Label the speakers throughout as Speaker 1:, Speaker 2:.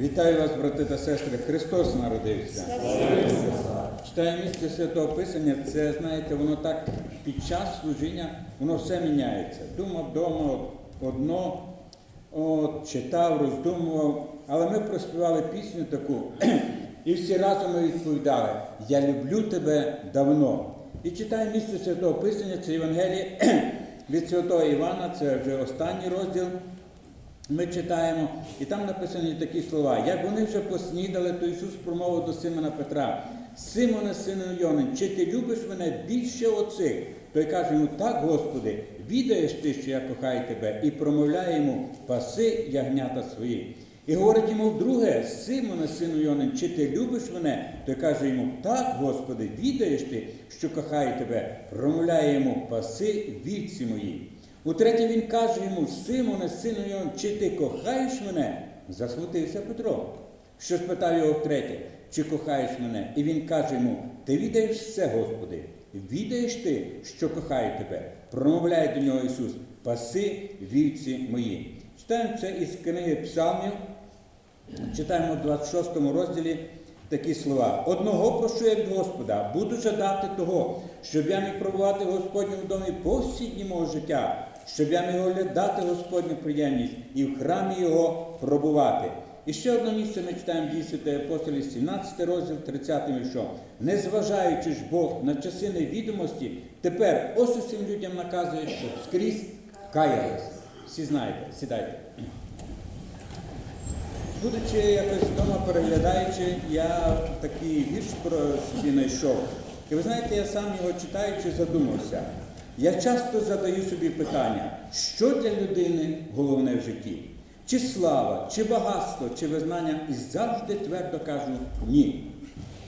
Speaker 1: Вітаю вас, брати та сестри. Христос народився. Читаю місце Святого Писання, це, знаєте, воно так під час служіння, воно все міняється. Думав вдома одно, от, читав, роздумував, але ми проспівали пісню таку, і всі разом ми відповідали: Я люблю тебе давно. І читаю місце Святого Писання, це Євангеліє від Святого Івана, це вже останній розділ. Ми читаємо, і там написані такі слова. Як вони вже поснідали, то Ісус промовив до Симона Петра: Симоне, сину Йонин, чи ти любиш мене більше оцих? Той каже йому, так, Господи, відаєш ти, що я кохаю тебе, і промовляє йому, паси ягнята свої. І говорить йому вдруге, Симоне, сину Йонин, чи ти любиш мене? Той каже йому, так, Господи, відаєш ти, що кохаю тебе, промовляє йому, паси вівці мої. Утретє він каже йому, Симоне, сину Йон, чи ти кохаєш мене? Засмутився Петро. Що спитав його втретє, чи кохаєш мене? І він каже йому, ти відаєш все, Господи, відаєш ти, що кохаю тебе. Промовляє до нього Ісус, паси вівці мої. Читаємо це із книги Псалмів, читаємо в 26 розділі такі слова. Одного прошу я від Господа, буду жадати того, щоб я міг пробувати в Господньому домі по всі дні мого життя, щоб я міг оглядати Господню приємність і в храмі його пробувати. І ще одне місце ми читаємо дії Святої апостолів, 17 розділ, 30 віршом. Незважаючи ж Бог на часи невідомості, тепер ось усім людям наказує, щоб скрізь каялись. Всі знаєте, сідайте. Будучи якось вдома переглядаючи, я такий вірш про собі знайшов. І ви знаєте, я сам його читаючи, задумався. Я часто задаю собі питання, що для людини головне в житті? Чи слава, чи багатство, чи визнання, і завжди твердо кажу ні.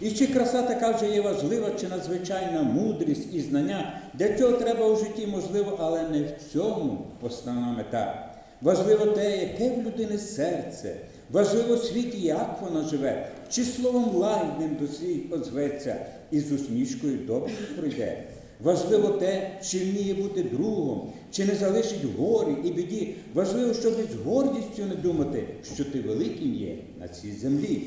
Speaker 1: І чи краса така вже є важлива, чи надзвичайна мудрість і знання, для цього треба у житті можливо, але не в цьому основна мета. Важливо те, яке в людини серце, важливо в світі, як вона живе, чи словом лагідним до свій озветься і з усмішкою добре пройде. Важливо те, чи вміє бути другом, чи не залишить горі і біді. Важливо, щоб з гордістю не думати, що ти великим є на цій землі.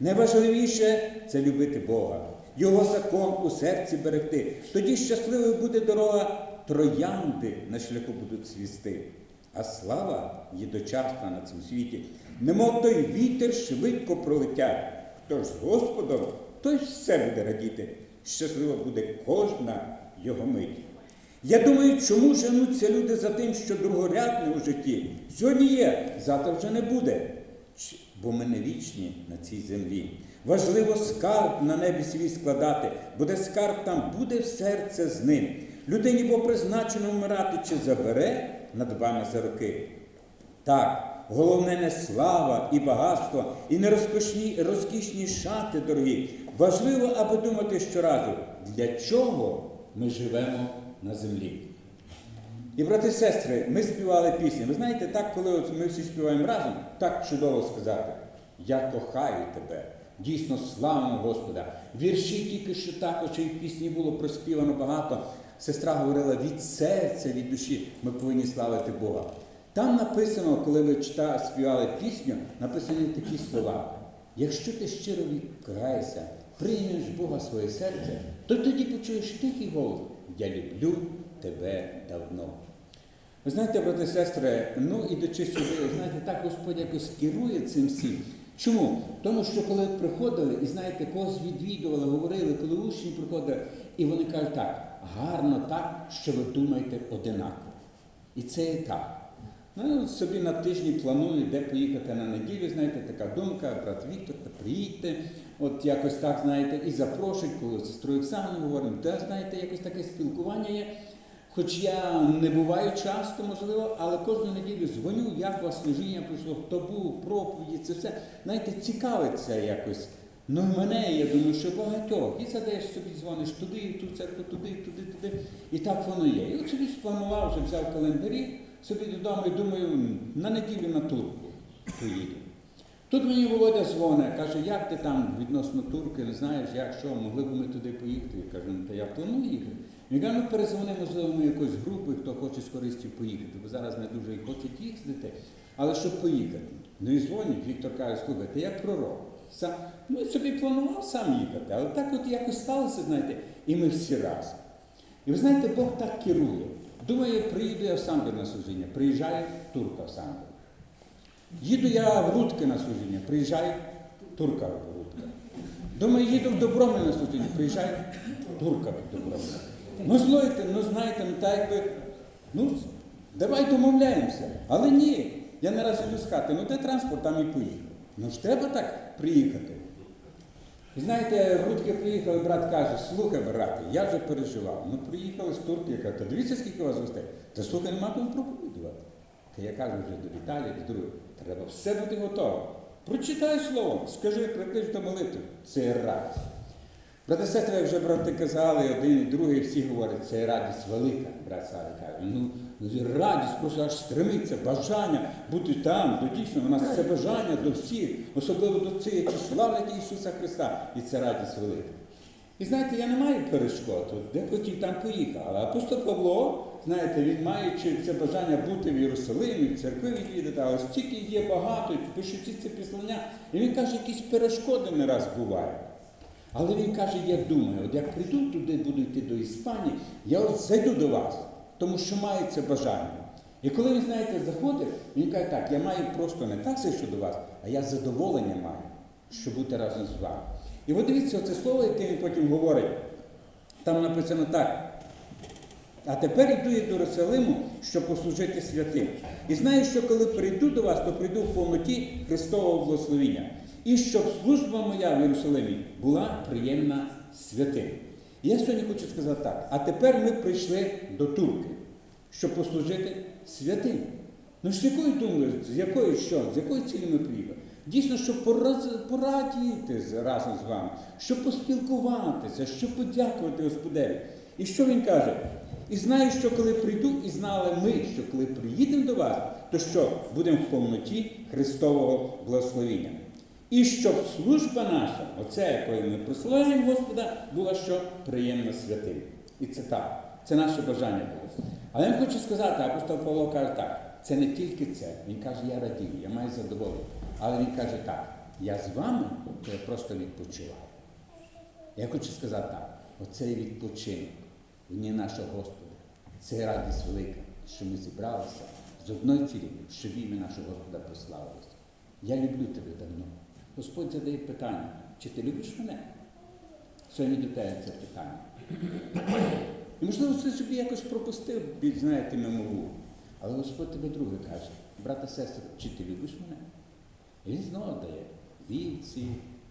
Speaker 1: Найважливіше це любити Бога, Його закон у серці берегти. Тоді щасливою буде дорога, троянди на шляху будуть свісти. А слава є дочасна на цьому світі. Немов той вітер швидко пролетять. Хто ж з Господом, той все буде радіти. Щаслива буде кожна його мить. Я думаю, чому женуться люди за тим, що другорядне у житті сьогодні є, завтра вже не буде. Бо ми не вічні на цій землі. Важливо скарб на небі свій складати, буде скарб там, буде серце з ним. Людині бо призначено вмирати, чи забере надбане за роки. Так, головне не слава і багатство, і не розкошні, розкішні шати дорогі. Важливо, аби думати щоразу, для чого ми живемо на землі. І, брати і сестри, ми співали пісні. Ви знаєте, так, коли от ми всі співаємо разом, так чудово сказати. Я кохаю тебе. Дійсно, славимо Господа. Вірші тільки що також і в пісні було проспівано багато. Сестра говорила від серця, від душі ми повинні славити Бога. Там написано, коли ви читали, співали пісню, написані такі слова. Якщо ти щиро відкаєшся, приймеш Бога своє серце, то тоді почуєш тихий голос. Я люблю тебе давно. Ви знаєте, брати і сестри, ну ідучи сюди, знаєте, так Господь якось керує цим всім. Чому? Тому що коли приходили, і знаєте, когось відвідували, говорили, коли учні приходили, і вони кажуть так, гарно так, що ви думаєте одинаково. І це і так. Ну, собі на тижні планую, де поїхати на неділю, знаєте, така думка, брат Віктор, та приїдьте, от якось так, знаєте, і запрошують, коли з сестрою Оксаною говоримо, де, знаєте, якось таке спілкування є. Хоч я не буваю часто, можливо, але кожну неділю дзвоню, як у вас служіння пройшло, хто був, проповіді, це все. Знаєте, цікавиться якось. Ну мене, я думаю, що багатьох. І задаєш собі, дзвониш туди, ту церкву, туди, туди, туди. І так воно є. І от собі спланував, вже взяв календарі, собі додому і думаю, на неділю на турку поїду. Тут мені Володя дзвонить, каже, як ти там відносно турки, не знаєш, як що, могли б ми туди поїхати. Я кажу, ну то я планую їхати. Він каже, ну перезвони, можливо, ми якоїсь групи, хто хоче з користю поїхати, бо зараз не дуже і хочуть їздити, але щоб поїхати. Ну і дзвонить, Віктор каже, слухайте, я пророк. Сам, ну, я собі планував сам їхати, але так от якось сталося, знаєте, і ми всі разом. І ви знаєте, Бог так керує. Думаю, приїду я в Самбір на служіння, приїжджає турка в Самбір. Їду я в Рудки на служіння, приїжджає турка в Рудка. Думаю, їду в Добромель на служіння, приїжджає турка в Добромель. Ну, злойте, ну знаєте, ну так якби, ну, давай домовляємося. Але ні, я не раз іду з хати, ну де транспорт, там і поїхав. Ну ж треба так приїхати. І знаєте, Рудки приїхав, і брат каже, слухай, брате, я вже переживав. Ну приїхали з турки, я кажу, «Та дивіться, скільки вас гостей. Та слухай, нема кому проповідувати. Та я кажу вже до Віталія, до другого, треба все бути готово. Прочитай слово, скажи, приклич до молитви. Це радість. Брати сестри, як вже брати казали, один і другий, всі говорять, це радість велика, брат Саві каже. Ну, радість просто аж стремиться, бажання бути там, до дійсно, у нас це бажання до всіх, особливо до цих, які славлять Ісуса Христа. І це радість велика. І знаєте, я не маю перешкод, де хотів, там поїхав. Але апостол Павло, знаєте, він маючи це бажання бути в Єрусалимі, в церкви відвідати, а ось стільки є багато, пишуть ці післання, і він каже, якісь перешкоди не раз бувають. Але він каже, я думаю, от як прийду туди, буду йти до Іспанії, я от зайду до вас, тому що маю це бажання. І коли він, знаєте, заходить, він каже, так, я маю просто не так що до вас, а я задоволення маю, щоб бути разом з вами. І от дивіться, оце слово, яке він потім говорить, там написано так. А тепер йду я до Єрусалиму, щоб послужити святим. І знаю, що коли прийду до вас, то прийду в повноті Христового благословіння. І щоб служба моя в Єрусалимі була приємна святим. Я сьогодні хочу сказати так. А тепер ми прийшли до Турки, щоб послужити святим. Ну з якою думкою, з якою що, з якою цілі ми приїхали? Дійсно, щоб порадіти разом з вами, щоб поспілкуватися, щоб подякувати Господеві. І що він каже? І знаю, що коли прийду, і знали ми, що коли приїдемо до вас, то що будемо в повноті Христового благословіння. І щоб служба наша, оця, якою ми прославляємо Господа, була що приємна святим. І це так. Це наше бажання було. Але я хочу сказати, апостол Павло каже так, це не тільки це. Він каже, я радію, я маю задоволення. Але він каже так, я з вами, то я просто відпочиваю. Я хочу сказати так, оцей відпочинок в дні нашого Господа. Це радість велика, що ми зібралися з одної цілі, щоб ім'я нашого Господа прославилося. Я люблю тебе давно. Господь задає питання, чи ти любиш мене? Сьогодні до тебе це питання. І можливо, це собі якось пропустив, бі- знаєте, мимову. Але Господь тебе друге каже, брата, сестра, чи ти любиш мене? І він знову дає вівці,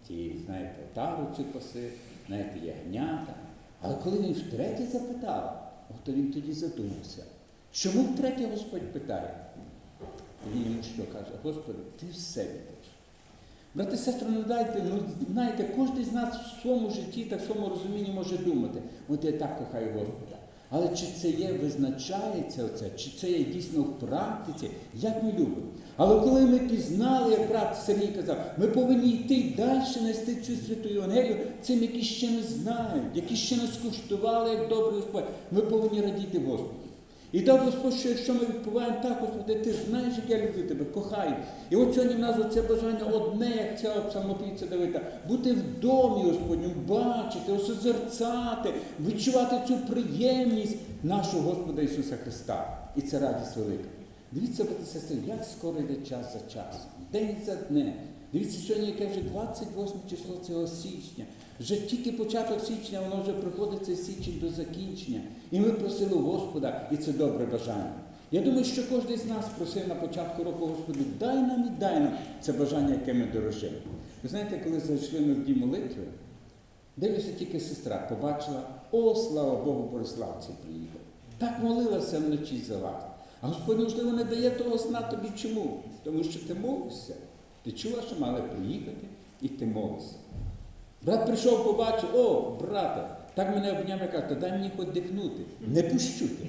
Speaker 1: ті, знаєте, отару цю паси, знаєте, ягнята. Але коли він втретє запитав, то він тоді задумався. Чому втретє Господь питає? І він йому що каже, Господи, ти все віддаєш. Брати, сестри, ну дайте, ну знаєте, кожен з нас в своєму житті, так в своєму розумінні може думати, от я так кохаю Господа. Але чи це є, визначається оце, чи це є дійсно в практиці, як ми любимо. Але коли ми пізнали, як брат Сергій казав, ми повинні йти далі нести цю святу Євангелію цим, які ще не знають, які ще не скуштували, як добрий Господь. Ми повинні радіти Господу. І дав Господь, що якщо ми відповідаємо так, Господи, ти знаєш, як я люблю тебе, кохаю. І от сьогодні в нас оце бажання одне, як ця псалмопівця Давида, бути в домі Господнім, бачити, осозерцати, відчувати цю приємність нашого Господа Ісуса Христа. І це радість велика. Дивіться, брати сестри, як скоро йде час за часом, день за днем. Дивіться, сьогодні яке вже 28 число цього січня. Вже тільки початок січня, воно вже приходить цей січень до закінчення. І ми просили Господа, і це добре бажання. Я думаю, що кожен з нас просив на початку року, Господи, дай нам і дай нам це бажання, яке ми дорожимо. Ви знаєте, коли зайшли ми в дім молитви, дивлюся, тільки сестра побачила, о, слава Богу, Бориславці приїхав. Так молилася вночі за вас. А Господь, можливо, не дає того сна тобі чому? Тому що ти молився. Ти чула, що мали приїхати, і ти молився. Брат прийшов, побачив, о, брате, так мене обняв і «Та дай мені хоч дихнути. Не пущу ти.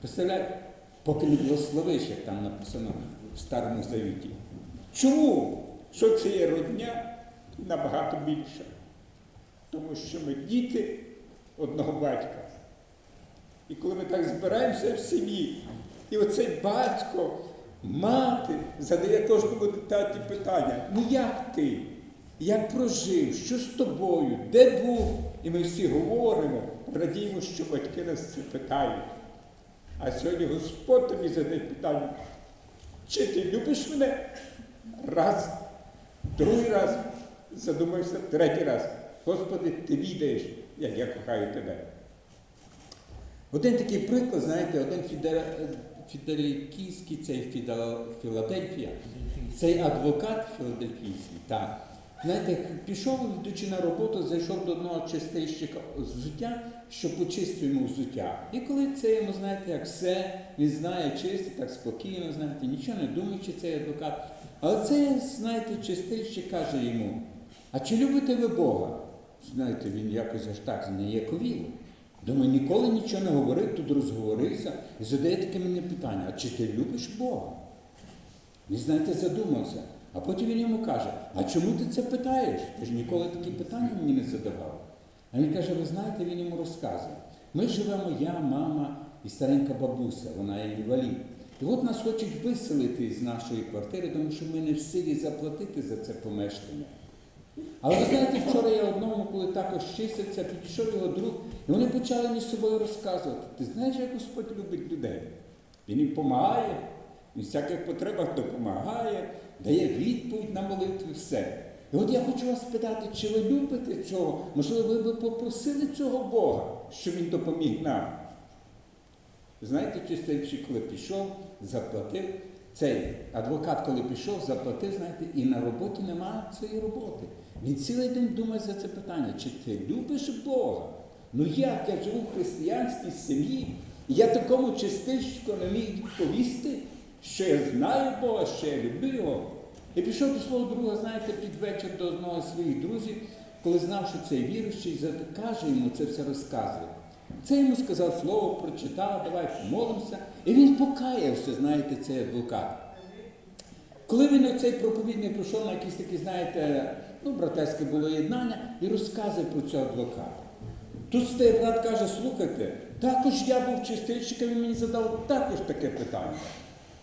Speaker 1: Представляєте, поки не благословиш, як там написано в Старому Завіті. Чому? Що це є родня набагато більше? Тому що ми діти одного батька. І коли ми так збираємося в сім'ї, і оцей батько Мати задає кожному таті питання: ну як ти? Як прожив? Що з тобою? Де був? І ми всі говоримо, радіємо, що батьки нас це питають. А сьогодні Господь тобі задає питання, чи ти любиш мене? Раз, другий раз задумався, третій раз. Господи, ти відаєш, як я кохаю тебе. Один такий приклад, знаєте, один фіделікійський, цей Філадельфія, цей адвокат філадельфійський, так. Знаєте, пішов, йдучи на роботу, зайшов до одного чистильщика взуття, що почистив йому взуття. І коли це йому, знаєте, як все, він знає, чистить, так спокійно, знаєте, нічого не думаючи цей адвокат. Але цей, знаєте, чистильщик каже йому, а чи любите ви Бога? Знаєте, він якось аж так зніяковіло. Думаю, ніколи нічого не говорив, тут розговорився і задає таке мені питання, а чи ти любиш Бога? Він, знаєте, задумався. А потім він йому каже, а чому ти це питаєш? Ти ж ніколи такі питання мені не задавав. А він каже, ви знаєте, він йому розказує. Ми живемо, я, мама і старенька бабуся, вона є інвалід. І от нас хочуть виселити з нашої квартири, тому що ми не в силі заплатити за це помешкання. Але ви знаєте, вчора я одному, коли також чистився, підійшов його друг, і вони почали між собою розказувати. Ти знаєш, як Господь любить людей? Він їм допомагає, в всяких потребах допомагає, дає відповідь на молитву, все. І от я хочу вас спитати, чи ви любите цього? Можливо, ви б попросили цього Бога, щоб він допоміг нам. Знаєте, чистильщик, коли пішов, заплатив. Цей адвокат, коли пішов, заплатив, знаєте, і на роботі немає цієї роботи. Він цілий день думає за це питання, чи ти любиш Бога? Ну як я живу в християнській сім'ї, і я такому чистильщику не міг відповісти, що я знаю Бога, що я люблю його. І пішов до свого друга, знаєте, під вечір до одного з своїх друзів, коли знав, що цей віруючий, каже йому це все розказує. Це йому сказав слово, прочитав, давай помолимося. І він покаявся, знаєте, цей адвокат. Коли він оцей проповідник прийшов на якісь такі, знаєте, ну, братерське було єднання і розказує про цього адвоката. Тут стає брат каже, слухайте, також я був чистильщиком, він мені задав також таке питання.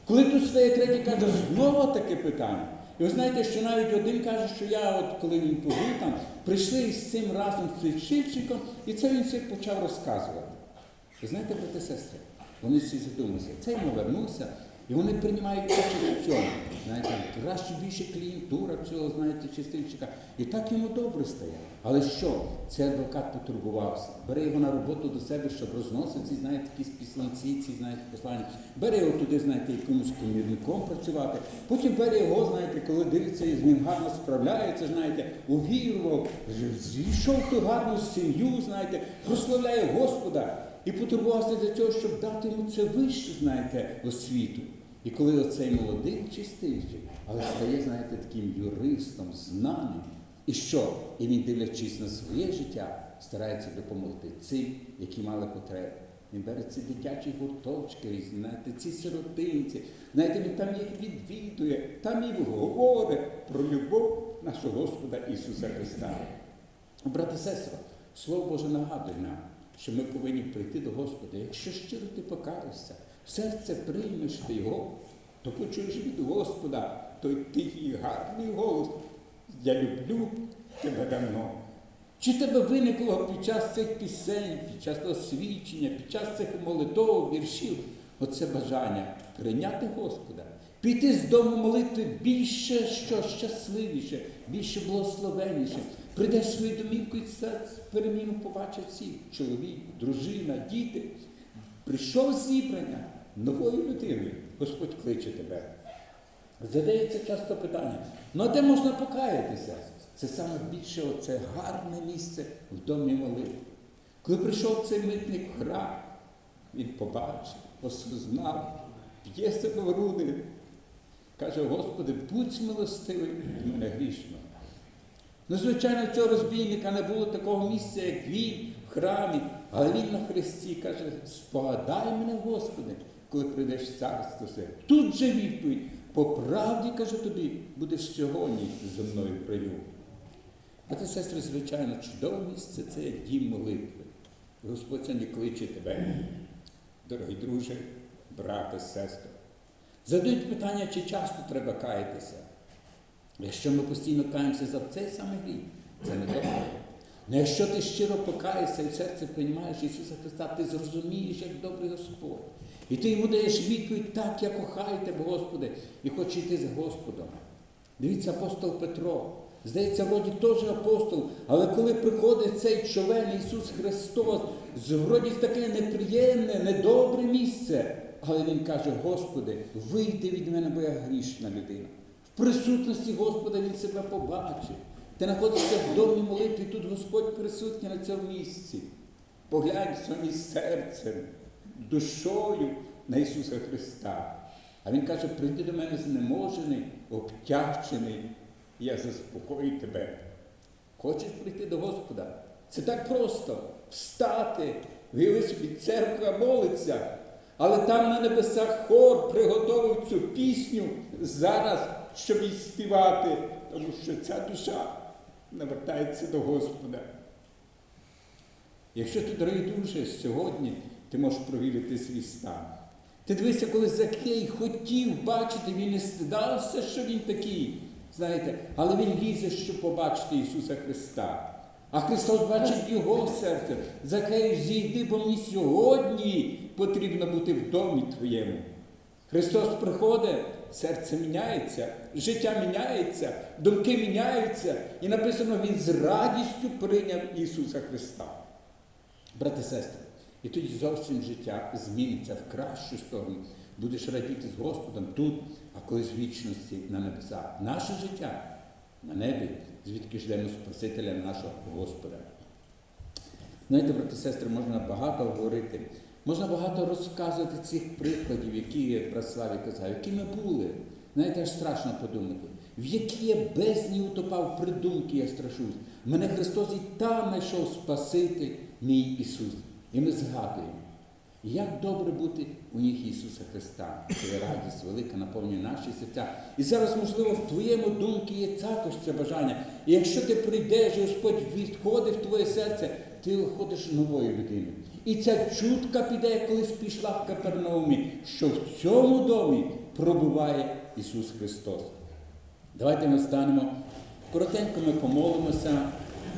Speaker 1: Коли тут стає третій, каже, знову таке питання. І ви знаєте, що навіть один каже, що я, от коли він побув там, прийшли із цим разом з цим чистильщиком, і це він всіх почав розказувати. Ви знаєте, брати сестри, вони всі задумалися. Цей йому вернувся, і вони приймають участь в цьому. Знаєте, краще більше клієнтура цього, знаєте, чистильщика. І так йому добре стає. Але що? Цей адвокат потурбувався. Бере його на роботу до себе, щоб розносити знаєте, якісь післанці, ці, знаєте, послання. Бере його туди, знаєте, якимось комірником працювати. Потім бере його, знаєте, коли дивиться і з ним гарно справляється, знаєте, увірував, зійшов ту гарну сім'ю, знаєте, прославляє Господа. І потурбувався для цього, щоб дати йому це вище, знаєте, освіту. І коли оцей молодий чистильщик, але стає, знаєте, таким юристом, знаним, і що? І він, дивлячись на своє життя, старається допомогти цим, які мали потреби. Він бере ці дитячі гурточки, знаєте, ці сиротинці, знаєте, він там їх відвідує, там їм говорить про любов нашого Господа Ісуса Христа. Брати і сестри, Слово Боже нагадує нам, що ми повинні прийти до Господа. Якщо щиро ти покаєшся, серце приймеш ти його, то почуєш від Господа той тихий гарний голос. Я люблю тебе давно. Чи тебе виникло під час цих пісень, під час освічення, під час цих молитов, віршів, оце бажання прийняти Господа, піти з дому молитви більше що щасливіше, більше благословеніше. Прийдеш в свою домівку і це переміну побачать всі. Чоловік, дружина, діти. Прийшов зібрання нової людини. Господь кличе тебе. Задається часто питання, ну а де можна покаятися? Це саме більше оце гарне місце в домі молитви. Коли прийшов цей митник в храм, він побачив, осознав, п'є себе в груди, каже, Господи, будь милостивий до мене грішного. Ну, звичайно, цього розбійника не було такого місця, як він в храмі, але він на Христі каже, спогадай мене, Господи, коли прийдеш в царство своє. Тут же відповідь, по правді кажу тобі, будеш сьогодні зі мною прийом. Брати сестри, звичайно, чудове місце це є дім молитви. Господь сьогодні кличе тебе, дорогий друже, брате, сестро. Задають питання, чи часто треба каятися. Якщо ми постійно каємося за цей самий гріх, це не добре. Ну якщо ти щиро покаєшся і в серце приймаєш Ісуса Христа, ти зрозумієш, як добрий Господь. І ти йому даєш відповідь так, я кохаю тебе, Господи, і хочу йти за Господом. Дивіться, апостол Петро. Здається, вроді теж апостол, але коли приходить цей човен Ісус Христос, з вроді таке неприємне, недобре місце, але Він каже, Господи, вийди від мене, бо я грішна людина. В присутності Господа Він себе побачив. Ти знаходишся в домі молитві, тут Господь присутній на цьому місці. Поглянь своїм серцем, душою на Ісуса Христа. А Він каже, прийди до мене знеможений, обтяжчений, і я заспокою тебе. Хочеш прийти до Господа? Це так просто встати, вияви собі, церква молиться, але там на небесах хор приготовив цю пісню зараз, щоб її співати, тому що ця душа навертається до Господа. Якщо ти, дорогі друже, сьогодні ти можеш провірити свій стан. Ти дивися, коли Закей хотів бачити, він не стидався, що він такий. Знаєте, але він лізе, щоб побачити Ісуса Христа. А Христос бачить його серце. Закею, зійди, бо мені сьогодні потрібно бути в домі твоєму. Христос приходить, серце міняється, життя міняється, думки міняються. І написано, Він з радістю прийняв Ісуса Христа. Брати сестри, і тоді зовсім життя зміниться в кращу сторону. Будеш радіти з Господом тут, а колись вічності на небесах. Наше життя на небі, звідки ждемо Спасителя нашого Господа. Знаєте, брати сестри, можна багато говорити, можна багато розказувати цих прикладів, які Праславі казав, які ми були. Знаєте, аж страшно подумати, в які я бездні утопав придумки, я страшусь. Мене Христос і там знайшов Спаситель, мій Ісус. І ми згадуємо, як добре бути у ніг Ісуса Христа. Це радість велика наповнює наші серця. І зараз, можливо, в твоєму думці є також це бажання. І якщо ти прийдеш, Господь відходить в твоє серце, ти виходиш новою людиною. І ця чутка піде, колись пішла в Капернаумі, що в цьому домі пробуває Ісус Христос. Давайте ми станемо, коротенько ми помолимося,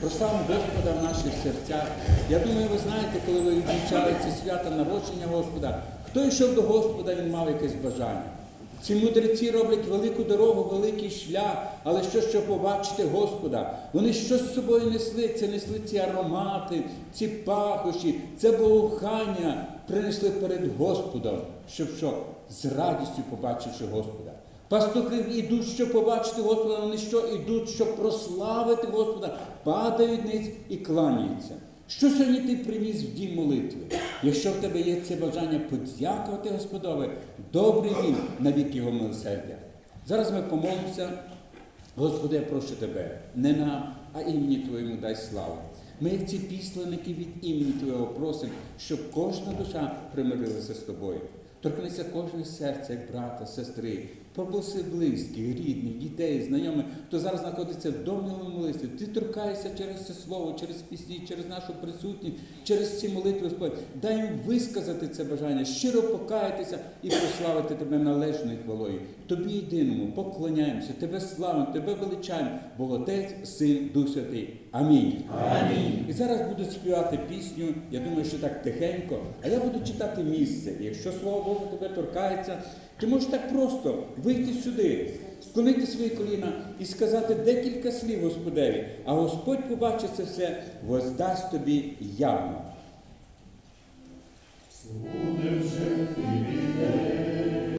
Speaker 1: прославимо Господа в наших серцях. Я думаю, ви знаєте, коли ви відмічали ці свята народження Господа, хто йшов до Господа, він мав якесь бажання. Ці мудреці роблять велику дорогу, великий шлях, але що, щоб побачити Господа? Вони щось з собою несли, це несли ці аромати, ці пахощі, це благоухання принесли перед Господом, щоб що? З радістю побачивши Господа. Пастухи йдуть, щоб побачити Господа, вони що йдуть, щоб прославити Господа, падають ниць і кланяються. Що сьогодні ти приніс в дім молитви? Якщо в тебе є це бажання подякувати Господові, добрий він на вік його милосердя. Зараз ми помолимося. Господи, я прошу тебе, не нам, а імені Твоєму дай славу. Ми, як ці післенники від імені Твого просимо, щоб кожна душа примирилася з тобою. Торкнися кожне серце, як брата, сестри, пробуси близьких, рідних, дітей, знайомих, хто зараз знаходиться в домі молитві. Ти торкаєшся через це слово, через пісні, через нашу присутність, через ці молитви, Господь. Дай їм висказати це бажання, щиро покаятися і прославити тебе належною хвалою. Тобі єдиному поклоняємося, тебе славимо, тебе величаємо, бо Отець, Син, Дух Святий. Амінь. Амінь. І зараз буду співати пісню, я думаю, що так тихенько, а я буду читати місце. Якщо слово Боже тебе торкається, ти можеш так просто вийти сюди, склонити свої коліна і сказати декілька слів Господеві, а Господь побачить це все, воздасть тобі явно. Слуги вже тобі.